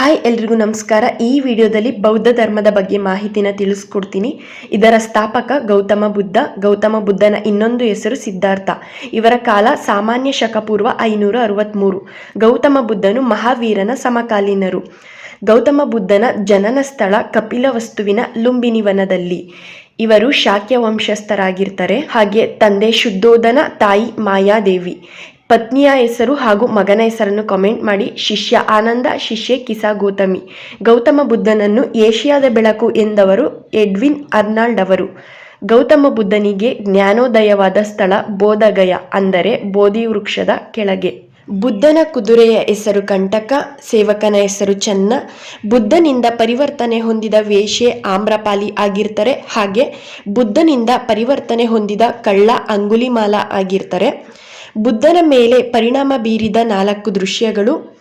Hi ಎಲ್ರಿಗೂ ನಮಸ್ಕಾರ. ಈ ವಿಡಿಯೋದಲ್ಲಿ ಬೌದ್ಧ ಧರ್ಮದ ಬಗ್ಗೆ ಮಾಹಿತಿನ ತಿಳಿಸ್ಕೊಡ್ತೀನಿ. ಇದರ ಸ್ಥಾಪಕ ಗೌತಮ ಬುದ್ಧ. ಗೌತಮ ಬುದ್ಧನ ಇನ್ನೊಂದು ಹೆಸರು ಸಿದ್ಧಾರ್ಥ. ಇವರ ಕಾಲ ಸಾಮಾನ್ಯ ಶಕಪೂರ್ವ ಐನೂರ ಅರವತ್ತ್ಮೂರು ಗೌತಮ ಬುದ್ಧನು ಮಹಾವೀರನ ಸಮಕಾಲೀನರು. ಗೌತಮ ಬುದ್ಧನ ಜನನ ಸ್ಥಳ ಕಪಿಲವಸ್ತುವಿನ ಲುಂಬಿನಿವನದಲ್ಲಿ. ಇವರು ಶಾಕ್ಯ ವಂಶಸ್ಥರಾಗಿರ್ತಾರೆ ಹಾಗೆ ತಂದೆ ಶುದ್ಧೋಧನ ತಾಯಿ ಮಾಯಾದೇವಿ. ಪತ್ನಿಯ ಹೆಸರು ಹಾಗೂ ಮಗನ ಹೆಸರನ್ನು ಕಮೆಂಟ್ ಮಾಡಿ, ಶಿಷ್ಯ ಆನಂದ, ಶಿಷ್ಯೆ ಕಿಸಾ ಗೌತಮಿ. ಗೌತಮ ಬುದ್ಧನನ್ನು ಏಷ್ಯಾದ ಬೆಳಕು ಎಂದವರು ಎಡ್ವಿನ್ ಅರ್ನಾಲ್ಡ್ ಅವರು. ಗೌತಮ ಬುದ್ಧನಿಗೆ ಜ್ಞಾನೋದಯವಾದ ಸ್ಥಳ ಬೋಧಗಯ ಅಂದರೆ ಬೋಧಿ ವೃಕ್ಷದ ಕೆಳಗೆ. ಬುದ್ಧನ ಕುದುರೆಯ ಹೆಸರು ಕಂಟಕ, ಸೇವಕನ ಹೆಸರು ಚನ್ನ. ಬುದ್ಧನಿಂದ ಪರಿವರ್ತನೆ ಹೊಂದಿದ ವೇಷೆ ಆಮ್ರಪಾಲಿ ಆಗಿರ್ತಾರೆ. ಹಾಗೆ ಬುದ್ಧನಿಂದ ಪರಿವರ್ತನೆ ಹೊಂದಿದ ಕಳ್ಳ ಅಂಗುಲಿಮಾಲ ಆಗಿರ್ತಾರೆ. ಬುದ್ಧನ ಮೇಲೆ ಪರಿಣಾಮ ಬೀರಿದ ನಾಲ್ಕು ದೃಶ್ಯಗಳು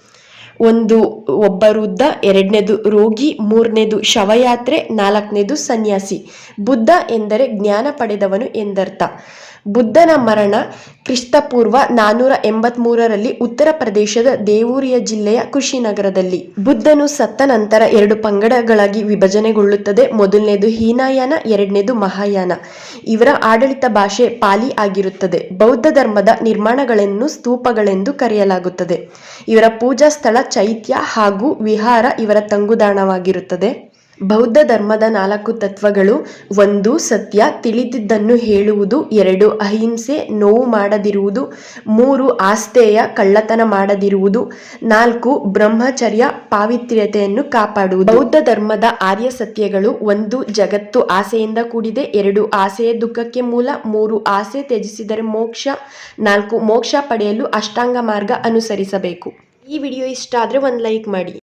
ಒಂದು ಒಬ್ಬ ವೃದ್ಧ ಎರಡನೇದು ರೋಗಿ, ಮೂರನೇದು ಶವಯಾತ್ರೆ, ನಾಲ್ಕನೇದು ಸನ್ಯಾಸಿ. ಬುದ್ಧ ಎಂದರೆ ಜ್ಞಾನ ಪಡೆದವನು ಎಂದರ್ಥ. ಬುದ್ಧನ ಮರಣ ಕ್ರಿಸ್ತಪೂರ್ವ ನಾನ್ನೂರ ಎಂಬತ್ಮೂರರಲ್ಲಿ ಉತ್ತರ ಪ್ರದೇಶದ ದೇವೂರಿಯ ಜಿಲ್ಲೆಯ ಕುಶಿನಗರದಲ್ಲಿ. ಬುದ್ಧನು ಸತ್ತ ನಂತರ ಎರಡು ಪಂಗಡಗಳಾಗಿ ವಿಭಜನೆಗೊಳ್ಳುತ್ತದೆ. ಮೊದಲನೇದು ಹೀನಾಯಾನ, ಎರಡನೇದು ಮಹಾಯಾನ. ಇವರ ಆಡಳಿತ ಭಾಷೆ ಪಾಲಿ ಆಗಿರುತ್ತದೆ. ಬೌದ್ಧ ಧರ್ಮದ ನಿರ್ಮಾಣಗಳನ್ನು ಸ್ತೂಪಗಳೆಂದು ಕರೆಯಲಾಗುತ್ತದೆ. ಇವರ ಪೂಜಾ ಸ್ಥಳ ಚೈತ್ಯ ಹಾಗೂ ವಿಹಾರ ಇವರ ತಂಗುದಾಣವಾಗಿರುತ್ತದೆ. ಬೌದ್ಧ ಧರ್ಮದ ನಾಲ್ಕು ತತ್ವಗಳು ಒಂದು, ಸತ್ಯ, ತಿಳಿದಿದ್ದನ್ನು ಹೇಳುವುದು, ಎರಡು, ಅಹಿಂಸೆ, ನೋವು ಮಾಡದಿರುವುದು, ಮೂರು ಆಸ್ತೇಯ ಕಳ್ಳತನ ಮಾಡದಿರುವುದು, ನಾಲ್ಕು, ಬ್ರಹ್ಮಚರ್ಯ, ಪಾವಿತ್ರ್ಯತೆಯನ್ನು ಕಾಪಾಡುವುದು. ಬೌದ್ಧ ಧರ್ಮದ ಆರ್ಯ ಸತ್ಯಗಳು ಒಂದು, ಜಗತ್ತು ಆಸೆಯಿಂದ ಕೂಡಿದೆ, ಎರಡು, ಆಸೆಯ ದುಃಖಕ್ಕೆ ಮೂಲ, ಮೂರು, ಆಸೆ ತ್ಯಜಿಸಿದರೆ ಮೋಕ್ಷ, ನಾಲ್ಕು, ಮೋಕ್ಷ ಪಡೆಯಲು ಅಷ್ಟಾಂಗ ಮಾರ್ಗ ಅನುಸರಿಸಬೇಕು. ಈ ವಿಡಿಯೋ ಇಷ್ಟ ಆದರೆ ಒಂದು ಲೈಕ್ ಮಾಡಿ.